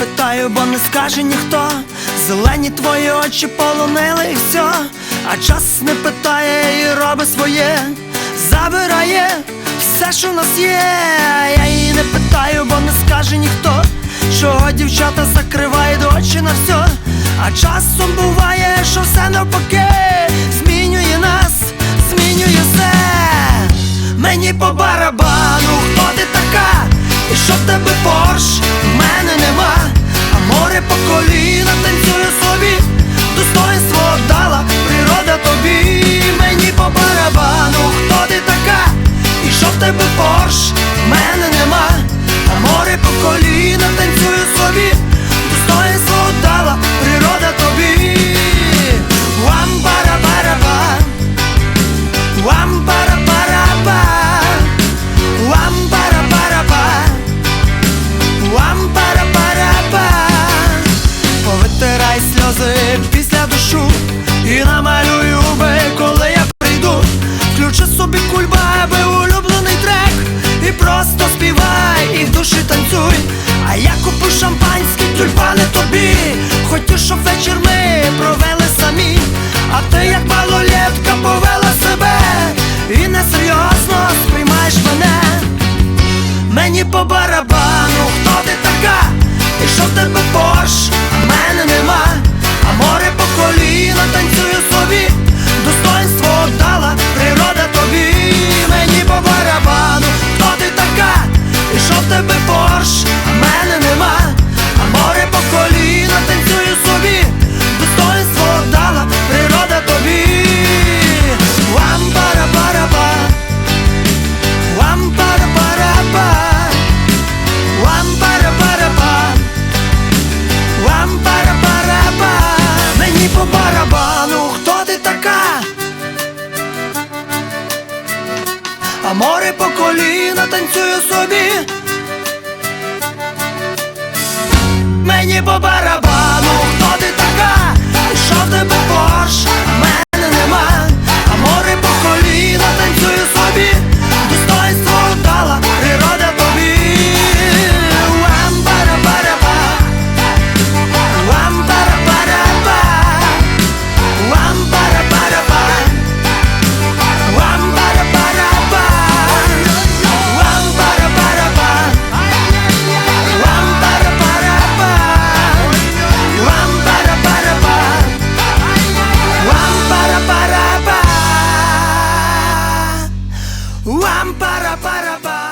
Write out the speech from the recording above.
питаю, бо не скаже ніхто. Зелені твої очі полонили і все, а час не питає і робить своє, забирає все, що в нас є. Я її не питаю, бо не скаже ніхто. Чого дівчата закривають очі на все, а часом буває, що все навпаки в тебе порш? В мене нема, а море по коліна танцює собі, достоинство дала природа тобі, мені по барабану, хто ти така? І що в тебе порш? В мене нема, а море по коліна Сльози після душу І намалюй губи, коли я прийду. Включи собі кульбаби, улюблений трек. І просто співай, і в душі танцюй. А я куплю шампанські тюльпани тобі. Хочу, щоб вечір ми провели самі. А ти як малолетка повела себе. І несерйозно сприймаєш мене. Мені по барабану, хто ти така? І що в тебе борщ, море по коліна танцює собі. Мені по Wham para para para